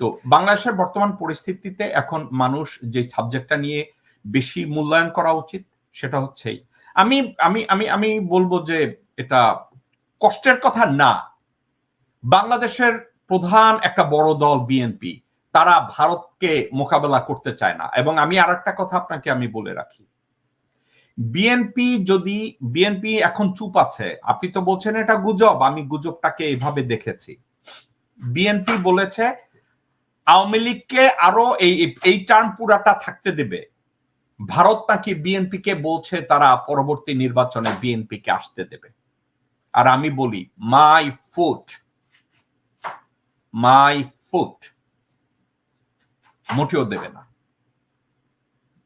তো বাংলাদেশের বর্তমান পরিস্থিতিতে এখন মানুষ যে সাবজেক্টটা নিয়ে বেশি মূল্যায়ন করা উচিত, সেটা হচ্ছে আমি আমি আমি আমি বলব যে এটা কষ্টের কথা না। বাংলাদেশের প্রধান একটা বড় দল বিএনপি তারা ভারতকে মোকাবেলা করতে চায় না। এবং আমি আর একটা কথা আপনাকে আমি বলে রাখি। বিএনপি যদি বিএনপি এখন চুপ আছে, আপনি তো বলছেন এটা গুজব, আমি গুজবটাকে এভাবে দেখেছি। বিএনপি বলেছে আওয়ামী লীগকে আরও এই এই টার্ম পুরাটা থাকতে দেবে। ভারত নাকি বিএনপিকে বলছে তারা পরবর্তী নির্বাচনে বিএনপিকে আসতে দেবে। আর আমি বলি মাই ফুট মাই ফুট মোটেও দেবে না।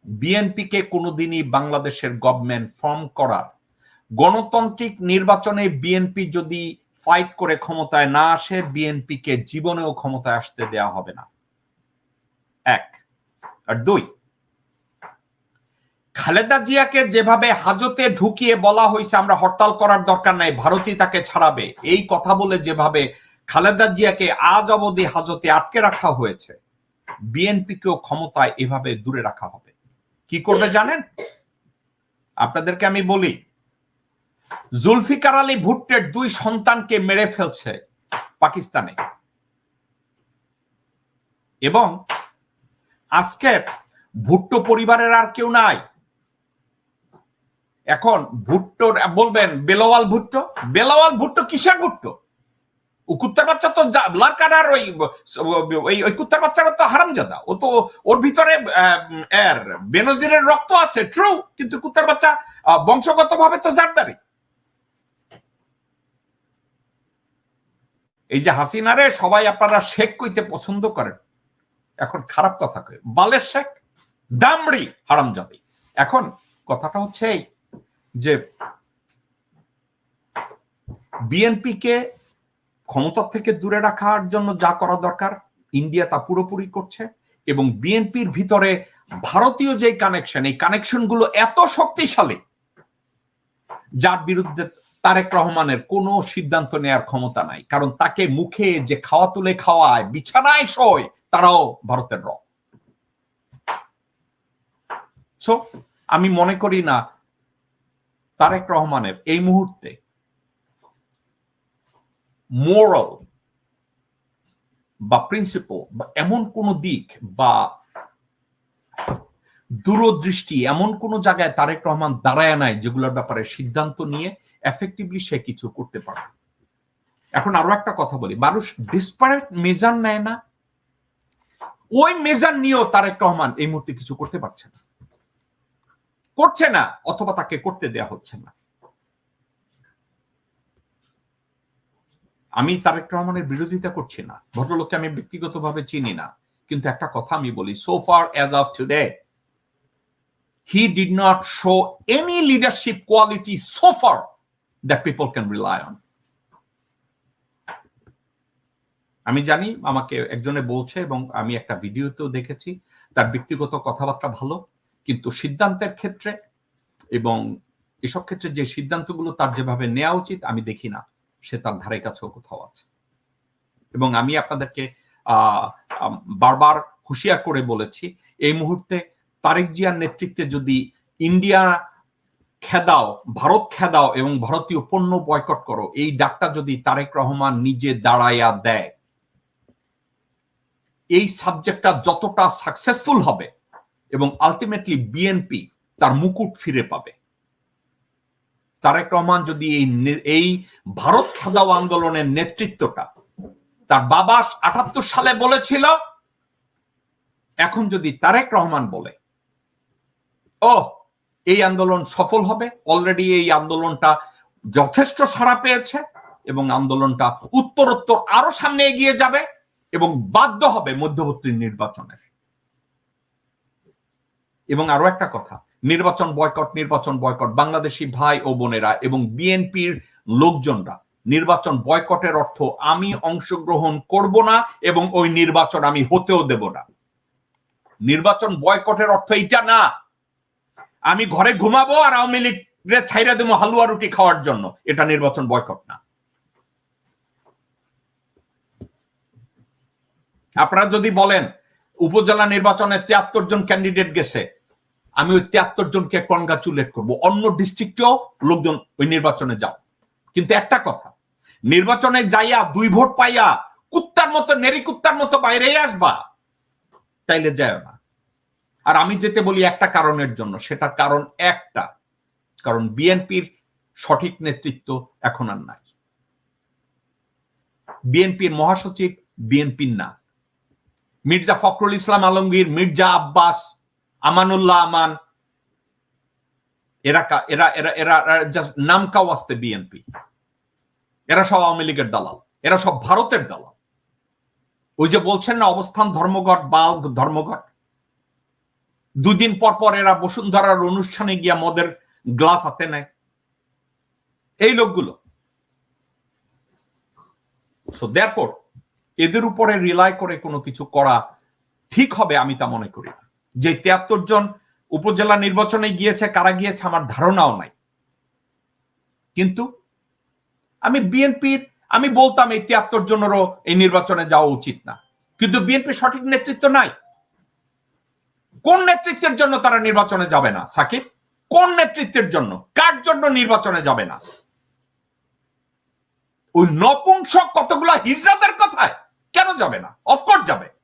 বিএনপিকে কোনোদিনই বাংলাদেশের গভর্নমেন্ট ফর্ম করার গণতান্ত্রিক নির্বাচনে বিএনপি যদি ফাইট করে ক্ষমতায় না আসে বিএনপিকে জীবনেও ক্ষমতায় আসতে দেয়া হবে না। এক। আর দুই, খালেদা জিয়াকে যেভাবে হাজতে ঢুকিয়ে বলা হয়েছে, আমরা হরতাল করার দরকার নাই, ভারতই তাকে ছাড়াবে। এই কথা বলে যেভাবে খালেদা জিয়াকে আজ অবধি হাজতে আটকে রাখা হয়েছে বিএনপিকেও ক্ষমতায় এভাবে দূরে রাখা হবে। কি করবে জানেন? আপনাদেরকে আমি বলি জুলফিকার আলী ভুট্টের দুই সন্তানকে মেরে ফেলছে পাকিস্তানে। এবং আজকে ভুট্টো পরিবারের আর কেউ নাই। এখন ভুট্টোর, বলবেন, বেলাওয়াল ভুট্টো? বেলাওয়াল ভুট্টো কিসের ভুট্টো? কুত্তার বাচ্চা তো ব্লাড কার্ডার ওই ওই কুত্তার বাচ্চারা তো হারামজাদা। ও তো ওর ভিতরে এর, বেনজিরের রক্ত আছে ট্রু কিন্তু কুত্তার বাচ্চা বংশগত ভাবে তো জারদারি। এই যে হাসিনারে সবাই আপনারা শেখ কইতে পছন্দ করেন। এখন খারাপ কথা কয়, বালের শেখ, দামড়ি, হারামজাদি। এখন কথাটা হচ্ছে এই যে বিএনপিকে ক্ষমতা থেকে দূরে রাখার জন্য যা করা দরকার, ইন্ডিয়া তা পুরোপুরি করছে এবং বিএনপির ভিতরে ভারতীয় যে কানেকশন এই কানেকশনগুলো এত শক্তিশালী, যার বিরুদ্ধে তারেক রহমানের কোনো সিদ্ধান্ত নেয়ার ক্ষমতা নাই। কারণ তাকে মুখে যে খাওয়া তুলে খাওয়ায়, বিছানায় শোয়, তারাও ভারতের র আমি মনে করি না তারেক রহমানের এই মুহূর্তে মোরাল বা প্রিন্সিপাল বা এমন কোন দিক বা দূরদৃষ্টি, এমন কোন জায়গায় তারেক রহমান দাঁড়ায় নাই যেগুলোর ব্যাপারে সিদ্ধান্ত নিয়ে এফেক্টিভলি সে কিছু করতে পারে এখন আরও একটা কথা বলি, মানুষ ডিসপারেট মেজার নেয় না। ওই মেজার নিয়েও তারেক রহমান এই মুহূর্তে কিছু করতে পারছে না। করছে না, অথবা তাকে করতে দেয়া হচ্ছে না। আমি তারেক রহমানের বিরোধিতা করছি না, ভদ্রলোককে আমি ব্যক্তিগতভাবে চিনি না, কিন্তু একটা কথা আমি বলি so far as of today he did not show any leadership quality so far that people can rely on আমি জানি আমাকে একজনে বলছে এবং আমি একটা ভিডিওতেও দেখেছি, তার ব্যক্তিগত কথাবার্তা ভালো, কিন্তু সিদ্ধান্তের ক্ষেত্রে এবং এসব ক্ষেত্রে যে সিদ্ধান্তগুলো তার যেভাবে নেওয়া উচিত আমি দেখি না, সে তার ধারে কাছেও কোথাও আছে। এবং আমি আপনাদেরকে বারবার হুঁশিয়ার করে বলেছি, এই মুহূর্তে তারেক জিয়ার নেতৃত্বে যদি ইন্ডিয়া খেদাও, ভারত খেদাও এবং ভারতীয় পণ্য বয়কট করো, এই ডাকটা যদি তারেক রহমান নিজে দাঁড়াইয়া দেয়, এই সাবজেক্টটা যতটা সাকসেসফুল হবে এবং আলটিমেটলি বিএনপি তার মুকুট ফিরে পাবে। তারেক রহমান যদি এই এই ভারত খেদাও আন্দোলনের নেতৃত্বটা তার বাবা আটাত্তর সালে বলেছিল, এখন যদি তারেক রহমান বলে ও এই আন্দোলন সফল হবে। অলরেডি এই আন্দোলনটা যথেষ্ট সাড়া পেয়েছে এবং আন্দোলনটা উত্তরোত্তর আরও সামনে এগিয়ে যাবে এবং বাধ্য হবে মধ্যবর্তী নির্বাচনের। এবং আরও একটা কথা, নির্বাচন বয়কট নির্বাচন বয়কট, বাংলাদেশি ভাই ও বোনেরা এবং বিএনপির লোকজনরা, নির্বাচন বয়কটের অর্থ আমি অংশগ্রহণ করব না এবং ওই নির্বাচন আমি হতেও দেব না। নির্বাচন বয়কটের অর্থ এটা না। আমি ঘরে ঘুমাবো আর আওয়ামী লীগ ছাইরা দেবো হালুয়া রুটি খাওয়ার জন্য। এটা নির্বাচন বয়কট না। আপনারা যদি বলেন, উপজেলা নির্বাচনে তিয়াত্তর জন ক্যান্ডিডেট গেছে, আমি ওই তিয়াত্তর জনকে কনগ্রাচুলেট করব। অন্য ডিস্ট্রিক্টেও লোকজন ওই নির্বাচনে যাও। কিন্তু একটা কথা, নির্বাচনে যাইয়া দুই ভোট পাইয়া কুত্তার মতো নেরি কুত্তার মতো বাইরেই আসবা, তাইলে যায় না। আর আমি যেতে বলি একটা কারণের জন্য সেটা কারণ একটা। কারণ বিএনপির সঠিক নেতৃত্ব এখন আর নাই। বিএনপির মহাসচিব বিএনপির না। মির্জা ফখরুল ইসলাম আলমগীর, মির্জা আব্বাস, আমানুল্লাহ আমান, এরা এরা এরা এরা জাস্ট নাম কাও আসতে বিএনপি। এরা সব আওয়ামী লীগের দালাল। এরা সব ভারতের দালাল। ওই যে বলছেন না, অবস্থান ধর্মঘট, বাল ধর্মঘট? দুদিন পর পর এরা বসুন্ধরার অনুষ্ঠানে গিয়া মদের গ্লাস হাতে নেয়। এই লোকগুলো। সো এদের উপরে রিলাই করে কোনো কিছু করা ঠিক হবে আমি তা মনে করি। যে তিয়াত্তর জন উপজেলা নির্বাচনে গিয়েছে, কারা গিয়েছে, আমার ধারণাও নাই। কিন্তু আমি বিএনপির আমি বলতাম এই তিয়াত্তর জনেরও এই নির্বাচনে যাওয়া উচিত না। কিন্তু বিএনপির সঠিক নেতৃত্ব নাই। কোন নেতৃত্বের জন্য তারা নির্বাচনে যাবে না, সাকিব? কোন নেতৃত্বের জন্য? কার জন্য নির্বাচনে যাবে না? ওই নপুংসক কতগুলা হিজরাদের কথায় কেন যাবে না? অফকোর্স যাবে।